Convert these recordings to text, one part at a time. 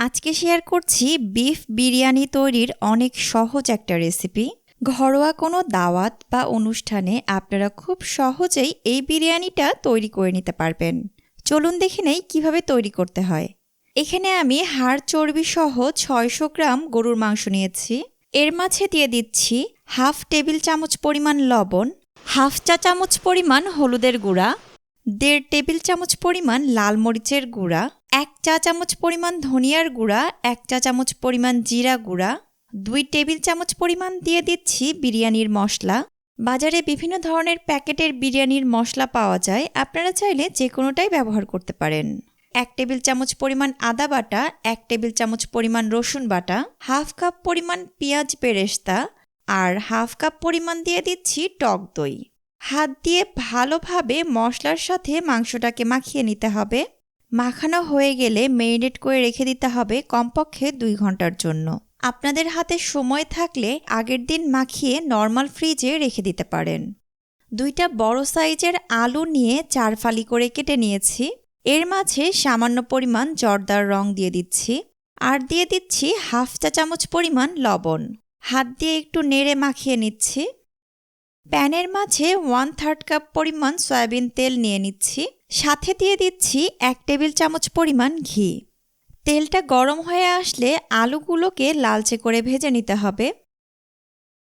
আজকে শেয়ার করছি বিফ বিরিয়ানি তৈরির অনেক সহজ একটা রেসিপি ঘরোয়া কোনো দাওয়াত বা অনুষ্ঠানে আপনারা খুব সহজেই এই বিরিয়ানিটা তৈরি করে নিতে পারবেন। চলুন দেখে নেই কীভাবে তৈরি করতে হয়। এখানে আমি হাড় চর্বি সহ ছয়শো গ্রাম গরুর মাংস নিয়েছি। এর মাঝে দিয়ে দিচ্ছি হাফ টেবিল চামচ পরিমাণ লবণ, হাফ চা চামচ পরিমাণ হলুদের গুঁড়া, দেড় টেবিল চামচ পরিমাণ লাল মরিচের গুঁড়া এক চা চামচ পরিমাণ ধনিয়ার গুঁড়া, এক চা চামচ পরিমাণ জিরা গুঁড়া, দুই টেবিল চামচ পরিমাণ দিয়ে দিচ্ছি বিরিয়ানির মশলা। বাজারে বিভিন্ন ধরনের প্যাকেটের বিরিয়ানির মশলা পাওয়া যায়, আপনারা চাইলে যে কোনোটাই ব্যবহার করতে পারেন। এক টেবিল চামচ পরিমাণ আদা বাটা, এক টেবিল চামচ পরিমাণ রসুন বাটা, হাফ কাপ পরিমাণ পেঁয়াজ বেরেস্তা আর হাফ কাপ পরিমাণ দিয়ে দিচ্ছি টক দই। হাত দিয়ে ভালোভাবে মশলার সাথে মাংসটাকে মাখিয়ে নিতে হবে। মাখানো হয়ে গেলে মেরিনেট করে রেখে দিতে হবে কমপক্ষে দুই ঘণ্টার জন্য। আপনাদের হাতে সময় থাকলে আগের দিন মাখিয়ে নর্মাল ফ্রিজে রেখে দিতে পারেন। দুইটা বড় সাইজের আলু নিয়ে চার ফালি করে কেটে নিয়েছি। এর মাঝে সামান্য পরিমাণ জর্দার রং দিয়ে দিচ্ছি। আর দিয়ে দিচ্ছি হাফ চা চামচ পরিমাণ লবণ। হাত দিয়ে একটু নেড়ে মাখিয়ে নিচ্ছি। প্যানের মাঝে ওয়ান থার্ড কাপ পরিমাণ সয়াবিন তেল নিয়ে নিচ্ছি। সাথে দিয়ে দিচ্ছি এক টেবিল চামচ পরিমাণ ঘি। তেলটা গরম হয়ে আসলে আলুগুলোকে লালচে করে ভেজে নিতে হবে।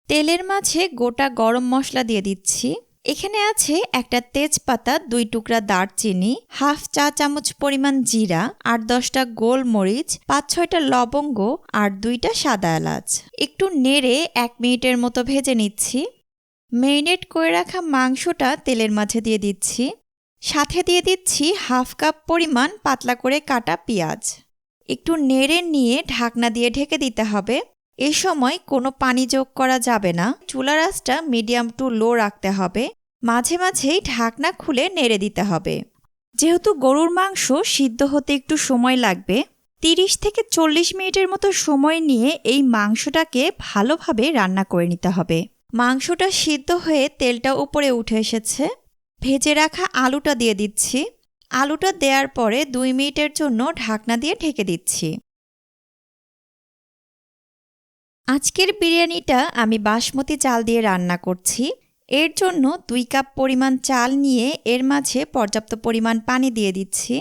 তেলের মাঝে গোটা গরম মশলা দিয়ে দিচ্ছি। এখানে আছে একটা তেজপাতা, দুই টুকরা দারচিনি, হাফ চা চামচ পরিমাণ জিরা আর দশটা গোলমরিচ, পাঁচ ছয়টা লবঙ্গ আর দুইটা সাদা এলাচ। একটু নেড়ে এক মিনিটের মতো ভেজে নিচ্ছি। মেরিনেট করে রাখা মাংসটা তেলের মাঝে দিয়ে দিচ্ছি। সাথে দিয়ে দিচ্ছি হাফ কাপ পরিমাণ পাতলা করে কাটা পেঁয়াজ। একটু নেড়ে নিয়ে ঢাকনা দিয়ে ঢেকে দিতে হবে। এ সময় কোনো পানি যোগ করা যাবে না। চুলার আঁচটা মিডিয়াম টু লো রাখতে হবে। মাঝে মাঝেই ঢাকনা খুলে নেড়ে দিতে হবে। যেহেতু গরুর মাংস সিদ্ধ হতে একটু সময় লাগবে, তিরিশ থেকে চল্লিশ মিনিটের মতো সময় নিয়ে এই মাংসটাকে ভালোভাবে রান্না করে নিতে হবে। মাংসটা সিদ্ধ হয়ে তেলটা উপরে উঠে এসেছে। ভেজে রাখা আলুটা দিয়ে দিচ্ছি। আলুটা দেওয়ার পরে দুই মিনিটের জন্য ঢাকনা দিয়ে ঢেকে দিচ্ছি। আজকের বিরিয়ানিটা আমি বাসমতি চাল দিয়ে রান্না করছি। এর জন্য দুই কাপ পরিমাণ চাল নিয়ে এর মাঝে পর্যাপ্ত পরিমাণ পানি দিয়ে দিচ্ছি।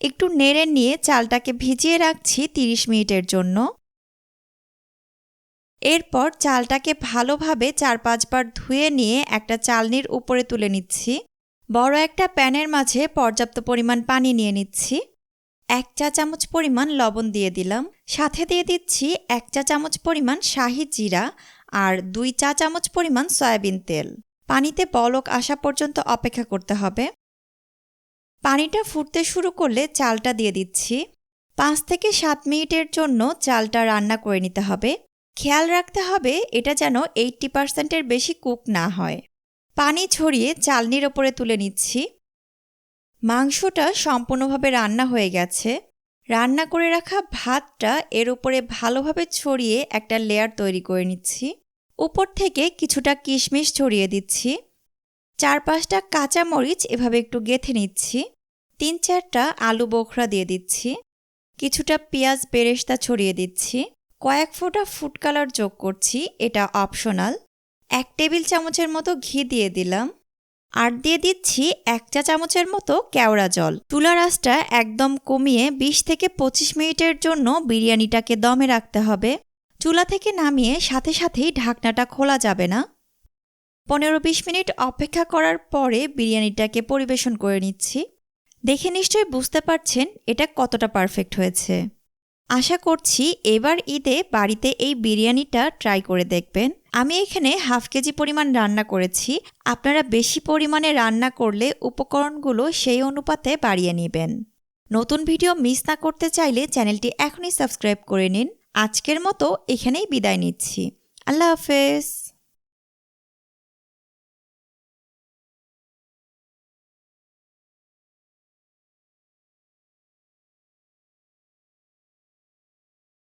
একটু নেড়ে নিয়ে চালটাকে ভিজিয়ে রাখছি 30 মিনিটের জন্য। এরপর চালটাকে ভালোভাবে চার পাঁচবার ধুয়ে নিয়ে একটা চালনির উপরে তুলে নিচ্ছি। বড় একটা প্যানের মাঝে পর্যাপ্ত পরিমাণ পানি নিয়ে নিচ্ছি। এক চা চামচ পরিমাণ লবণ দিয়ে দিলাম। সাথে দিয়ে দিচ্ছি এক চা চামচ পরিমাণ শাহি জিরা আর দুই চা চামচ পরিমাণ সয়াবিন তেল। পানিতে বলক আসা পর্যন্ত অপেক্ষা করতে হবে। পানিটা ফুটতে শুরু করলে চালটা দিয়ে দিচ্ছি। পাঁচ থেকে সাত মিনিটের জন্য চালটা রান্না করে নিতে হবে। খেয়াল রাখতে হবে এটা যেন এইট্টি পার্সেন্টের বেশি কুক না হয়। পানি ছড়িয়ে চালনির ওপরে তুলে নিচ্ছি। মাংসটা সম্পূর্ণভাবে রান্না হয়ে গেছে। রান্না করে রাখা ভাতটা এর উপরে ভালোভাবে ছড়িয়ে একটা লেয়ার তৈরি করে নিচ্ছি। উপর থেকে কিছুটা কিশমিশ ছড়িয়ে দিচ্ছি। চার পাঁচটা কাঁচা মরিচ এভাবে একটু গেথে নিচ্ছি। তিন চারটা আলু বোখরা দিয়ে দিচ্ছি। কিছুটা পেঁয়াজ বেরেস্তা ছড়িয়ে দিচ্ছি। কয়েক ফোঁটা ফুড কালার যোগ করছি, এটা অপশনাল এক টেবিল চামচের মতো ঘি দিয়ে দিলাম। আর দিয়ে দিচ্ছি এক চা চামচের মতো কেওড়া জল। তুলার আঁচটা একদম কমিয়ে ২০ থেকে ২৫ মিনিটের জন্য বিরিয়ানিটাকে দমে রাখতে হবে। চুলা থেকে নামিয়ে সাথে সাথেই ঢাকনাটা খোলা যাবে না। পনেরো বিশ মিনিট অপেক্ষা করার পরে বিরিয়ানিটাকে পরিবেশন করে নিচ্ছি। দেখে নিশ্চয়ই বুঝতে পারছেন এটা কতটা পারফেক্ট হয়েছে। আশা করছি এবার ঈদে বাড়িতে এই বিরিয়ানিটা ট্রাই করে দেখবেন। আমি এখানে হাফ কেজি পরিমাণ রান্না করেছি। আপনারা বেশি পরিমাণে রান্না করলে উপকরণগুলো সেই অনুপাতে বাড়িয়ে নেবেন। নতুন ভিডিও মিস না করতে চাইলে চ্যানেলটি এখনই সাবস্ক্রাইব করে নিন। আজকের মতো এখানেই বিদায় নিচ্ছি। আল্লাহ হাফেজ।